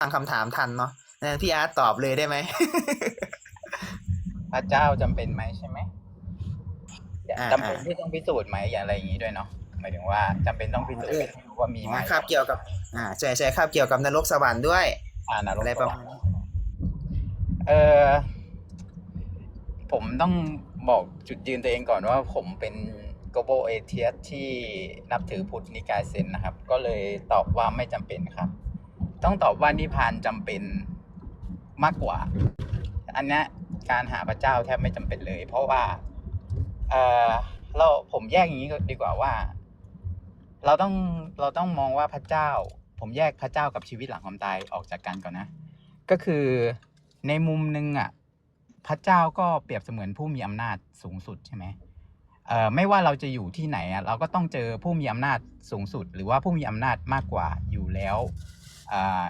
ฟังคำถามทันเนาะเออพี่อาร์ตตอบเลยได้ไหม พระเจ้าจำเป็นไหมใช่ไหมอ่าจำเป็นที่ต้องพิสูจน์ไหมอย่างไรอย่างนี้ด้วยเนาะหมายถึงว่าจำเป็นต้องพิสูจน์ให้รู้ว่ามีไหมคาบเกี่ยวกับ อ่าใช่ใช่คาบเกี่ยวกับนรกสวรรค์ด้วย อ่านรกอะไรสประวรมารณค์นี้เออผมต้องบอกจุดยืนตัวเองก่อนว่าผมเป็น global atheist ที่นับถือพุทธนิกายเซนนะครับ ก็เลยตอบว่าไม่จำเป็นครับ ต้องตอบว่านิพพานจำเป็นมากกว่า อันนี้การหาพระเจ้าแทบไม่จำเป็นเลย เพราะว่า เออเราผมแยกอย่างนี้ดีกว่าว่า เราต้องเราต้องมองว่าพระเจ้า ผมแยกพระเจ้ากับชีวิตหลังความตายออกจากกันก่อนนะ ก็คือในมุมหนึ่งอะพระเจ้าก็เปรียบเสมือนผู้มีอำนาจสูงสุดใช่ไหมเอ่อไม่ว่าเราจะอยู่ที่ไหนอะเราก็ต้องเจอผู้มีอำนาจสูงสุด หรือว่าผู้มีอำนาจมากกว่าอยู่แล้ว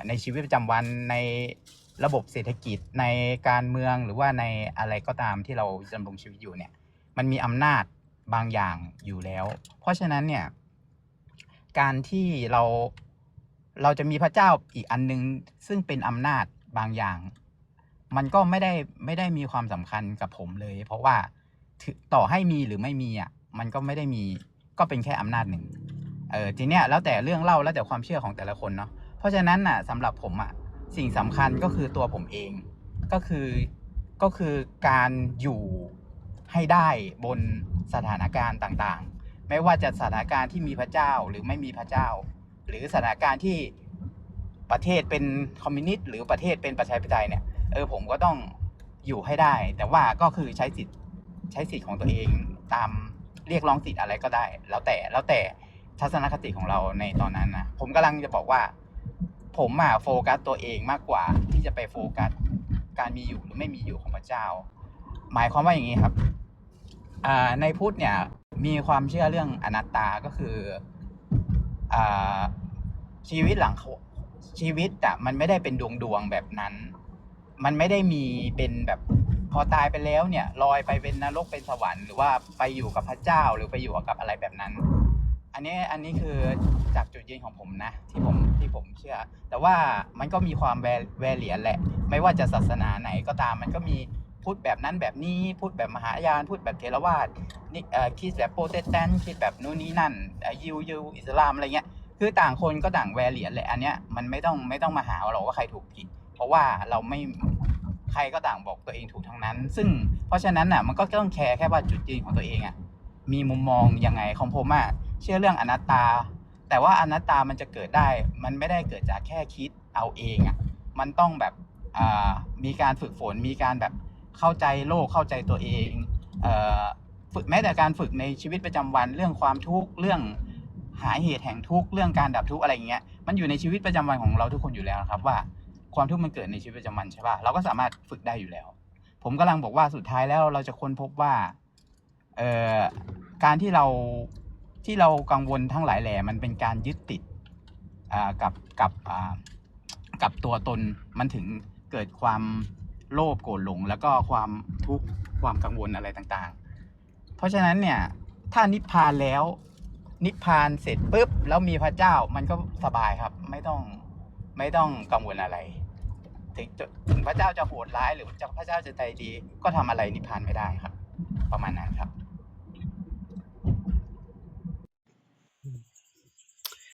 ในชีวิตประจำวันในระบบเศรษฐกิจในการเมืองหรือว่าในอะไรก็ตามที่เราดำรงชีวิตอยู่เนี่ยมันมีอำนาจบางอย่างอยู่แล้ว เพราะฉะนั้นเนี่ยการที่เราเราจะมีพระเจ้าอีกอันนึง ซึ่งเป็นอำนาจบางอย่าง มันก็ไม่ได้ไม่ได้มีความสำคัญกับผมเลย เพราะว่าต่อให้มีหรือไม่มีอะมันก็ไม่ได้มีก็เป็นแค่อำนาจหนึ่งเออทีเนี้ยแล้วแต่เรื่องเล่าแล้วแต่ความเชื่อของแต่ละคนเนาะ เพราะฉะนั้นน่ะสำหรับผมอะสิ่งสำคัญก็คือตัวผมเองก็คือก็คือการอยู่ให้ได้บนสถานการณ์ต่างๆ ไม่ว่าจะสถานการณ์ที่มีพระเจ้าหรือไม่มีพระเจ้า หรือสถานการณ์ที่ประเทศเป็นคอมมิวนิสต์หรือประเทศเป็นประชาธิปไตยเนี่ยเออผมก็ต้องอยู่ให้ได้ แต่ว่าก็คือใช้สิทธิ์ใช้สิทธิ์ของตัวเองตามเรียกร้องสิทธิ์อะไรก็ได้ แล้วแต่แล้วแต่ทัศนคติของเราในตอนนั้นนะผมกำลังจะบอกว่า ผมอะโฟกัสตัวเองมากกว่าที่จะไปโฟกัสการมีอยู่หรือไม่มีอยู่ของพระเจ้า หมายความว่าอย่างนี้ครับอ่าในพุทธเนี่ยมีความเชื่อเรื่องอนัตตาก็คืออ่าชีวิตหลังชีวิตอะมันไม่ได้เป็นดวงดวงแบบนั้น มันไม่ได้มีเป็นแบบพอตายไปแล้วเนี่ยลอยไปเป็นนรกเป็นสวรรค์หรือว่าไปอยู่กับพระเจ้าหรือไปอยู่กับอะไรแบบนั้น อันนี้อันนี้คือจากจุดยืนของผมนะ ที่ผมที่ผมเชื่อ แต่ว่ามันก็มีความแวแวเหลียนแหละ ไม่ว่าจะศาสนาไหนก็ตาม มันก็มีพูดแบบนั้นแบบนี้พูดแบบมหายานพูดแบบเทรวาสนี่เอ่อคิดแบบโปรเตสแตนต์คิดแบบนู่นนี่นั่นยิวยิวอิสลามอะไรเงี้ยคือต่างคนก็ต่างแวเหลียนแหละอันเนี้ยมันไม่ต้องไม่ต้องมาหาเราว่าใครถูกผิด เพราะว่าเราไม่ใครก็ต่างบอกตัวเองถูกทั้งนั้น ซึ่งเพราะฉะนั้นน่ะมันก็ต้องแคร์แค่ว่าจุดยืนของตัวเองอะมีมุมมองยังไงของผมอะ เชื่อเรื่องอนัตตา แต่ว่าอนัตตามันจะเกิดได้ มันไม่ได้เกิดจากแค่คิดเอาเองอะมันต้องแบบมีการฝึกฝนมีการแบบเข้าใจโลกเข้าใจตัวเองฝึกแม้แต่การฝึกในชีวิตประจำวันเรื่องความทุกข์เรื่องหาเหตุแห่งทุกข์เรื่องการดับทุกข์อะไรอย่างเงี้ยมันอยู่ในชีวิตประจำวันของเราทุกคนอยู่แล้วครับว่าความทุกข์มันเกิดในชีวิตประจำวันใช่ป่ะเราก็สามารถฝึกได้อยู่แล้ว ผมกำลังบอกว่าสุดท้ายแล้วเราจะค้นพบว่าเอ่อการที่เรา ที่เรากังวลทั้งหลายแหล่มันเป็นการยึดติดกับกับกับตัวตนมันถึงเกิดความโลภโกรธหลง แล้วก็ความทุกข์ความกังวลอะไรต่างๆ เพราะฉะนั้นเนี่ยถ้านิพพานแล้วนิพพานเสร็จปุ๊บแล้วมีพระเจ้ามันก็สบายครับไม่ต้องไม่ต้องกังวลอะไร ถึงถึงพระเจ้าจะโหดร้ายหรือจะพระเจ้าจะใจดี ก็ทำอะไรนิพพานไม่ได้ครับ ประมาณนั้นครับ